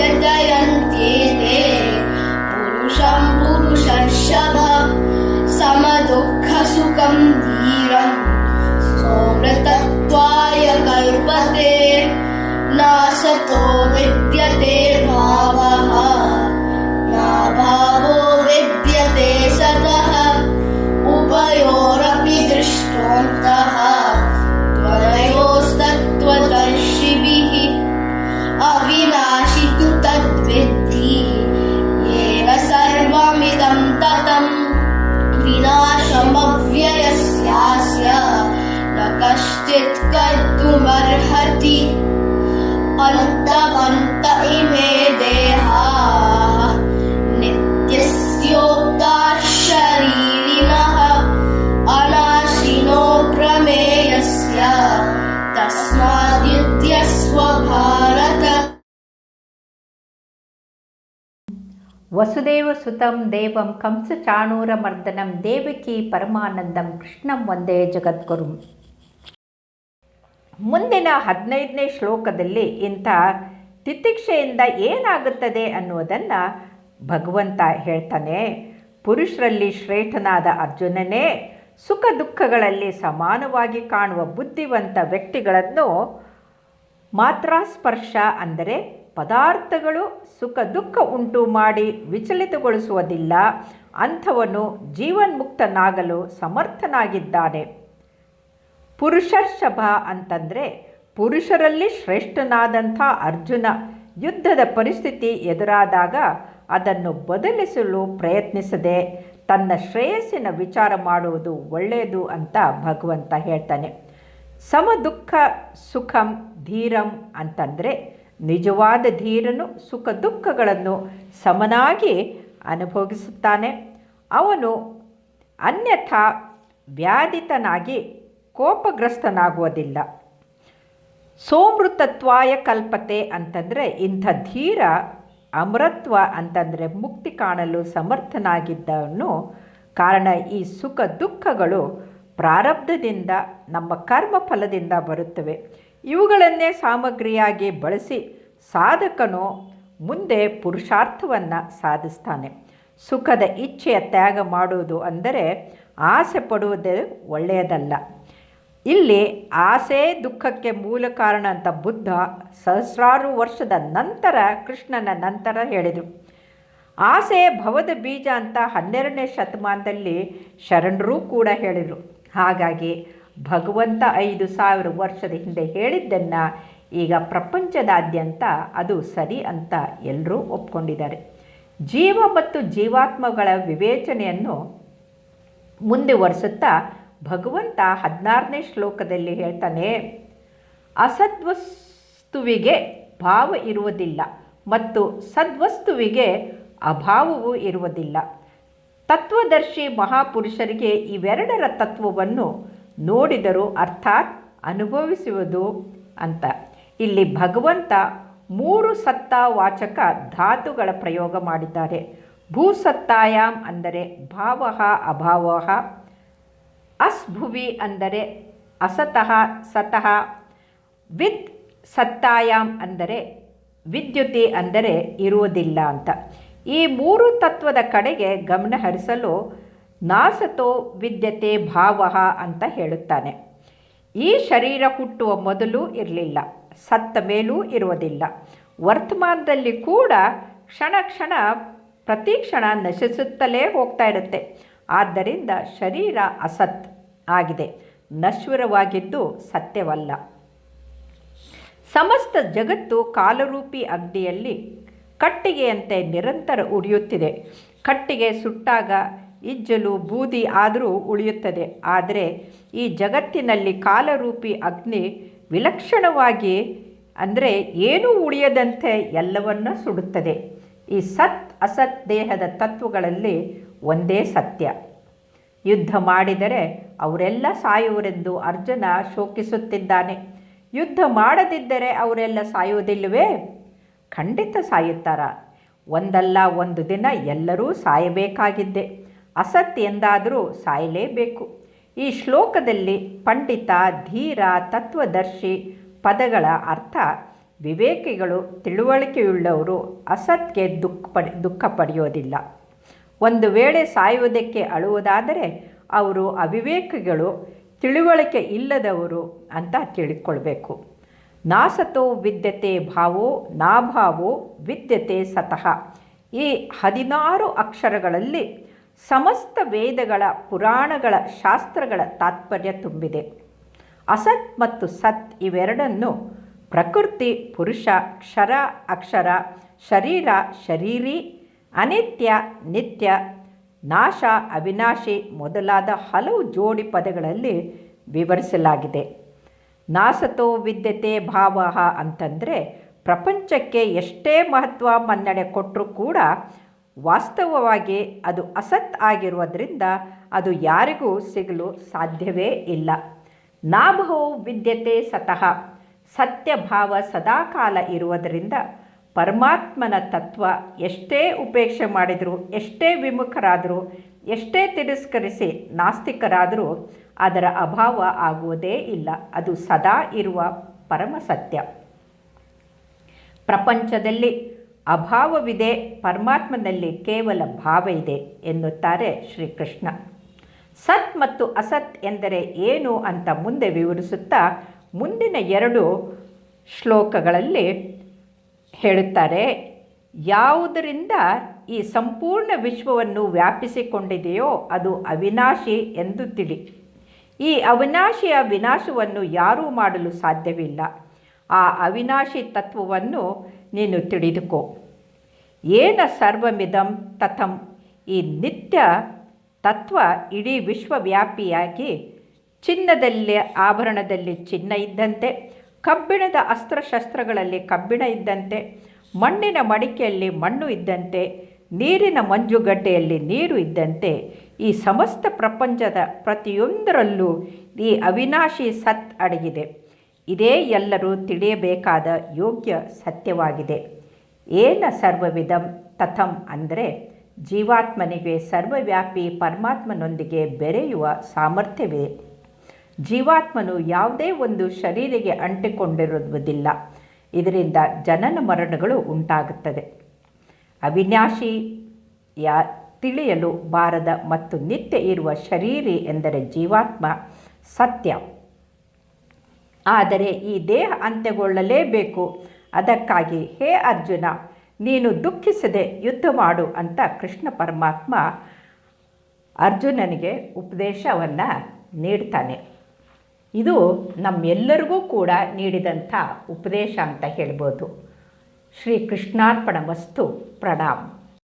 न व्यजयन्त्येते पुरुषं पुरुषर्षभ समदुःखसुखं धीरम् ವಸುದೇವ ಸುತಂ ದೇವಂ ಕಂಸ ಚಾಣೂರ ಮರ್ದನಂ ದೇವಕಿ ಪರಮಾನಂದಂ ಕೃಷ್ಣಂ ಒಂದೇ ಜಗದ್ಗುರು. ಮುಂದಿನ ಹದಿನೈದನೇ ಶ್ಲೋಕದಲ್ಲಿ ಇಂಥ ತಿತಿಕ್ಷೆಯಿಂದ ಏನಾಗುತ್ತದೆ ಅನ್ನುವುದನ್ನು ಭಗವಂತ ಹೇಳ್ತಾನೆ. ಪುರುಷರಲ್ಲಿ ಶ್ರೇಷ್ಠನಾದ ಅರ್ಜುನನೇ, ಸುಖ ದುಃಖಗಳಲ್ಲಿ ಸಮಾನವಾಗಿ ಕಾಣುವ ಬುದ್ಧಿವಂತ ವ್ಯಕ್ತಿಗಳನ್ನು ಮಾತ್ರ ಸ್ಪರ್ಶ ಅಂದರೆ ಪದಾರ್ಥಗಳು ಸುಖ ದುಃಖ ಉಂಟು ಮಾಡಿ ವಿಚಲಿತಗೊಳಿಸುವುದಿಲ್ಲ. ಅಂಥವನು ಜೀವನ್ಮುಕ್ತನಾಗಲು ಸಮರ್ಥನಾಗಿದ್ದಾನೆ. ಪುರುಷರ್ಷಭ ಅಂತಂದರೆ ಪುರುಷರಲ್ಲಿ ಶ್ರೇಷ್ಠನಾದಂಥ ಅರ್ಜುನ ಯುದ್ಧದ ಪರಿಸ್ಥಿತಿ ಎದುರಾದಾಗ ಅದನ್ನು ಬದಲಿಸಲು ಪ್ರಯತ್ನಿಸದೆ ತನ್ನ ಶ್ರೇಯಸ್ಸಿನ ವಿಚಾರ ಮಾಡುವುದು ಒಳ್ಳೆಯದು ಅಂತ ಭಗವಂತ ಹೇಳ್ತಾನೆ. ಸಮ ದುಃಖ ಸುಖಂ ಧೀರಂ ಅಂತಂದರೆ ನಿಜವಾದ ಧೀರನು ಸುಖ ದುಃಖಗಳನ್ನು ಸಮನಾಗಿ ಅನುಭವಿಸುತ್ತಾನೆ ಅವನು ಅನ್ಯಥಾ ವ್ಯಾಧಿತನಾಗಿ ಕೋಪಗ್ರಸ್ತನಾಗುವುದಿಲ್ಲ. ಸೋಮೃತತ್ವಾಯ ಕಲ್ಪತೆ ಅಂತಂದರೆ ಇಂಥ ಧೀರ ಅಮೃತ್ವ ಅಂತಂದರೆ ಮುಕ್ತಿ ಕಾಣಲು ಸಮರ್ಥನಾಗಿದ್ದನು ಕಾರಣ ಈ ಸುಖ ದುಃಖಗಳು ಪ್ರಾರಬ್ಧದಿಂದ ನಮ್ಮ ಕರ್ಮ ಫಲದಿಂದ ಬರುತ್ತವೆ. ಇವುಗಳನ್ನೇ ಸಾಮಗ್ರಿಯಾಗಿ ಬಳಸಿ ಸಾಧಕನು ಮುಂದೆ ಪುರುಷಾರ್ಥವನ್ನು ಸಾಧಿಸ್ತಾನೆ. ಸುಖದ ಇಚ್ಛೆಯ ತ್ಯಾಗ ಮಾಡುವುದು ಅಂದರೆ ಆಸೆ ಪಡುವುದೇ ಒಳ್ಳೆಯದಲ್ಲ. ಇಲ್ಲಿ ಆಸೆ ದುಃಖಕ್ಕೆ ಮೂಲ ಕಾರಣ ಅಂತ ಬುದ್ಧ ಸಹಸ್ರಾರು ವರ್ಷದ ನಂತರ ಕೃಷ್ಣನ ನಂತರ ಹೇಳಿದರು. ಆಸೆ ಭವದ ಬೀಜ ಅಂತ ಹನ್ನೆರಡನೇ ಶತಮಾನದಲ್ಲಿ ಶರಣರೂ ಕೂಡ ಹೇಳಿದರು. ಹಾಗಾಗಿ ಭಗವಂತ ಐದು ಸಾವಿರ ವರ್ಷದ ಹಿಂದೆ ಹೇಳಿದ್ದನ್ನು ಈಗ ಪ್ರಪಂಚದಾದ್ಯಂತ ಅದು ಸರಿ ಅಂತ ಎಲ್ಲರೂ ಒಪ್ಕೊಂಡಿದ್ದಾರೆ. ಜೀವ ಮತ್ತು ಜೀವಾತ್ಮಗಳ ವಿವೇಚನೆಯನ್ನು ಮುಂದುವರಿಸುತ್ತಾ ಭಗವಂತ ಹದಿನಾರನೇ ಶ್ಲೋಕದಲ್ಲಿ ಹೇಳ್ತಾನೆ, ಅಸದ್ವಸ್ತುವಿಗೆ ಭಾವ ಇರುವುದಿಲ್ಲ ಮತ್ತು ಸದ್ವಸ್ತುವಿಗೆ ಅಭಾವವೂ ಇರುವುದಿಲ್ಲ. ತತ್ವದರ್ಶಿ ಮಹಾಪುರುಷರಿಗೆ ಇವೆರಡರ ತತ್ವವನ್ನು ನೋಡಿದರು ಅರ್ಥಾತ್ ಅನುಭವಿಸುವುದು ಅಂತ. ಇಲ್ಲಿ ಭಗವಂತ ಮೂರು ಸತ್ತ ವಾಚಕ ಧಾತುಗಳ ಪ್ರಯೋಗ ಮಾಡಿದ್ದಾರೆ. ಭೂಸತ್ತಾಯಾಮ್ ಅಂದರೆ ಭಾವ, ಅಭಾವ, ಅಸ್ಭುವಿ ಅಂದರೆ ಅಸತಃ, ಸತಃ, ವಿತ್ ಸತ್ತಾಯಾಮ್ ಅಂದರೆ ವಿದ್ಯುತಿ ಅಂದರೆ ಇರುವುದಿಲ್ಲ ಅಂತ. ಈ ಮೂರು ತತ್ವದ ಕಡೆಗೆ ಗಮನ ಹರಿಸಲು ನಾಸತೋ ವಿದ್ಯತೆ ಭಾವ ಅಂತ ಹೇಳುತ್ತಾನೆ. ಈ ಶರೀರ ಹುಟ್ಟುವ ಮೊದಲು ಇರಲಿಲ್ಲ, ಸತ್ತ ಮೇಲೂ ಇರುವುದಿಲ್ಲ. ವರ್ತಮಾನದಲ್ಲಿ ಕೂಡ ಕ್ಷಣ ಕ್ಷಣ ಪ್ರತಿ ಕ್ಷಣ ನಶಿಸುತ್ತಲೇ ಹೋಗ್ತಾ ಇರುತ್ತೆ. ಆದ್ದರಿಂದ ಶರೀರ ಅಸತ್ ಆಗಿದೆ, ನಶ್ವರವಾಗಿದ್ದು ಸತ್ಯವಲ್ಲ. ಸಮಸ್ತ ಜಗತ್ತು ಕಾಲರೂಪಿ ಅಗ್ನಿಯಲ್ಲಿ ಕಟ್ಟಿಗೆಯಂತೆ ನಿರಂತರ ಉರಿಯುತ್ತಿದೆ. ಕಟ್ಟಿಗೆ ಸುಟ್ಟಾಗ ಇಜ್ಜಲು ಬೂದಿ ಆದರೂ ಉಳಿಯುತ್ತದೆ. ಆದರೆ ಈ ಜಗತ್ತಿನಲ್ಲಿ ಕಾಲರೂಪಿ ಅಗ್ನಿ ವಿಲಕ್ಷಣವಾಗಿ ಅಂದರೆ ಏನೂ ಉಳಿಯದಂತೆ ಎಲ್ಲವನ್ನ ಸುಡುತ್ತದೆ. ಈ ಸತ್ ಅಸತ್ ದೇಹದ ತತ್ವಗಳಲ್ಲಿ ಒಂದೇ ಸತ್ಯ. ಯುದ್ಧ ಮಾಡಿದರೆ ಅವರೆಲ್ಲ ಸಾಯುವರೆಂದು ಅರ್ಜುನ ಶೋಕಿಸುತ್ತಿದ್ದಾನೆ. ಯುದ್ಧ ಮಾಡದಿದ್ದರೆ ಅವರೆಲ್ಲ ಸಾಯುವುದಿಲ್ಲವೇ? ಖಂಡಿತ ಸಾಯುತ್ತಾರ? ಒಂದಲ್ಲ ಒಂದು ದಿನ ಎಲ್ಲರೂ ಸಾಯಬೇಕಾಗಿದ್ದೆ. ಅಸತ್ ಎಂದಾದರೂ ಸಾಯಲೇಬೇಕು. ಈ ಶ್ಲೋಕದಲ್ಲಿ ಪಂಡಿತ ಧೀರ ತತ್ವದರ್ಶಿ ಪದಗಳ ಅರ್ಥ ವಿವೇಕಿಗಳು ತಿಳುವಳಿಕೆಯುಳ್ಳವರು ಅಸತ್ಗೆ ದುಃಖ ಪಡಿ, ದುಃಖ ಪಡೆಯೋದಿಲ್ಲ. ಒಂದು ವೇಳೆ ಸಾಯುವುದಕ್ಕೆ ಅಳುವುದಾದರೆ ಅವರು ಅವಿವೇಕಿಗಳು ತಿಳುವಳಿಕೆ ಇಲ್ಲದವರು ಅಂತ ತಿಳ್ಕೊಳ್ಬೇಕು ನಾಸತೋ ವಿದ್ಯತೆ ಭಾವೋ, ನಾಭಾವೋ ವಿದ್ಯತೆ ಸತಃ. ಈ ಹದಿನಾರು ಅಕ್ಷರಗಳಲ್ಲಿ ಸಮಸ್ತ ವೇದಗಳ, ಪುರಾಣಗಳ, ಶಾಸ್ತ್ರಗಳ ತಾತ್ಪರ್ಯ ತುಂಬಿದೆ. ಅಸತ್ ಮತ್ತು ಸತ್ ಇವೆರಡನ್ನು ಪ್ರಕೃತಿ, ಪುರುಷ, ಕ್ಷರ, ಅಕ್ಷರ, ಶರೀರ, ಶರೀರಿ, ಅನಿತ್ಯ, ನಿತ್ಯ, ನಾಶ, ಅವಿನಾಶಿ ಮೊದಲಾದ ಹಲವು ಜೋಡಿ ಪದಗಳಲ್ಲಿ ವಿವರಿಸಲಾಗಿದೆ. ನಾಸತೋ ವಿದ್ಯತೆ ಭಾವ ಅಂತಂದರೆ ಪ್ರಪಂಚಕ್ಕೆ ಎಷ್ಟೇ ಮಹತ್ವ ಮನ್ನಣೆ ಕೊಟ್ಟರೂ ಕೂಡ ವಾಸ್ತವವಾಗಿ ಅದು ಅಸತ್ ಆಗಿರುವುದರಿಂದ ಅದು ಯಾರಿಗೂ ಸಿಗಲು ಸಾಧ್ಯವೇ ಇಲ್ಲ. ನಾಭವು ವಿದ್ಯತೆ ಸತಃ. ಸತ್ಯಭಾವ ಸದಾಕಾಲ ಇರುವುದರಿಂದ ಪರಮಾತ್ಮನ ತತ್ವ ಎಷ್ಟೇ ಉಪೇಕ್ಷೆ ಮಾಡಿದರೂ, ಎಷ್ಟೇ ವಿಮುಖರಾದರೂ, ಎಷ್ಟೇ ತಿರಸ್ಕರಿಸಿ ನಾಸ್ತಿಕರಾದರೂ ಅದರ ಅಭಾವ ಆಗುವುದೇ ಇಲ್ಲ. ಅದು ಸದಾ ಇರುವ ಪರಮ ಸತ್ಯ. ಪ್ರಪಂಚದಲ್ಲಿ ಅಭಾವವಿದೆ, ಪರಮಾತ್ಮನಲ್ಲಿ ಕೇವಲ ಭಾವ ಇದೆ ಎನ್ನುತ್ತಾರೆ ಶ್ರೀಕೃಷ್ಣ. ಸತ್ ಮತ್ತು ಅಸತ್ ಎಂದರೆ ಏನು ಅಂತ ಮುಂದೆ ವಿವರಿಸುತ್ತಾ ಮುಂದಿನ ಎರಡು ಶ್ಲೋಕಗಳಲ್ಲಿ ಹೇಳುತ್ತಾರೆ, ಯಾವುದರಿಂದ ಈ ಸಂಪೂರ್ಣ ವಿಶ್ವವನ್ನು ವ್ಯಾಪಿಸಿಕೊಂಡಿದೆಯೋ ಅದು ಅವಿನಾಶಿ ಎಂದು ತಿಳಿ ಈ ಅವಿನಾಶಿಯ ವಿನಾಶವನ್ನು ಯಾರೂ ಮಾಡಲು ಸಾಧ್ಯವಿಲ್ಲ. ಆ ಅವಿನಾಶಿ ತತ್ವವನ್ನು ನೀನು ತಿಳಿದುಕೋ. ಏನ ಸರ್ವಮಿದಂ ತಥಂ? ಈ ನಿತ್ಯ ತತ್ವ ಇಡೀ ವಿಶ್ವವ್ಯಾಪಿಯಾಗಿ ಚಿನ್ನದಲ್ಲಿ ಆಭರಣದಲ್ಲಿ ಚಿನ್ನ ಇದ್ದಂತೆ, ಕಬ್ಬಿಣದ ಅಸ್ತ್ರಶಸ್ತ್ರಗಳಲ್ಲಿ ಕಬ್ಬಿಣ ಇದ್ದಂತೆ, ಮಣ್ಣಿನ ಮಡಿಕೆಯಲ್ಲಿ ಮಣ್ಣು ಇದ್ದಂತೆ, ನೀರಿನ ಮಂಜುಗಡ್ಡೆಯಲ್ಲಿ ನೀರು ಇದ್ದಂತೆ, ಈ ಸಮಸ್ತ ಪ್ರಪಂಚದ ಪ್ರತಿಯೊಂದರಲ್ಲೂ ಈ ಅವಿನಾಶಿ ಸತ್ ಅಡಗಿದೆ. ಇದೇ ಎಲ್ಲರೂ ತಿಳಿಯಬೇಕಾದ ಯೋಗ್ಯ ಸತ್ಯವಾಗಿದೆ. ಏನ ಸರ್ವವಿಧಂ ತಥಂ ಅಂದರೆ ಜೀವಾತ್ಮನಿಗೆ ಸರ್ವವ್ಯಾಪಿ ಪರಮಾತ್ಮನೊಂದಿಗೆ ಬೆರೆಯುವ ಸಾಮರ್ಥ್ಯವಿದೆ ಜೀವಾತ್ಮನು ಯಾವುದೇ ಒಂದು ಶರೀರಿಗೆ ಅಂಟಿಕೊಂಡಿರುವುದಿಲ್ಲ. ಇದರಿಂದ ಜನನ ಮರಣಗಳು ಉಂಟಾಗುತ್ತದೆ. ಅವಿನಾಶಿ ಯಾ ತಿಳಿಯಲು ಬಾರದ ಮತ್ತು ನಿತ್ಯ ಇರುವ ಶರೀರಿ ಎಂದರೆ ಜೀವಾತ್ಮ ಸತ್ಯ. ಆದರೆ ಈ ದೇಹ ಅಂತ್ಯಗೊಳ್ಳಲೇಬೇಕು. ಅದಕ್ಕಾಗಿ, ಹೇ ಅರ್ಜುನ, ನೀನು ದುಃಖಿಸದೆ ಯುದ್ಧ ಮಾಡು ಅಂತ ಕೃಷ್ಣ ಪರಮಾತ್ಮ ಅರ್ಜುನನಿಗೆ ಉಪದೇಶವನ್ನು ನೀಡ್ತಾನೆ. ಇದು ನಮ್ಮೆಲ್ಲರಿಗೂ ಕೂಡ ನೀಡಿದಂಥ ಉಪದೇಶ ಅಂತ ಹೇಳ್ಬೋದು. ಶ್ರೀ ಕೃಷ್ಣಾರ್ಪಣ ವಸ್ತು ಪ್ರಣಾಮ್.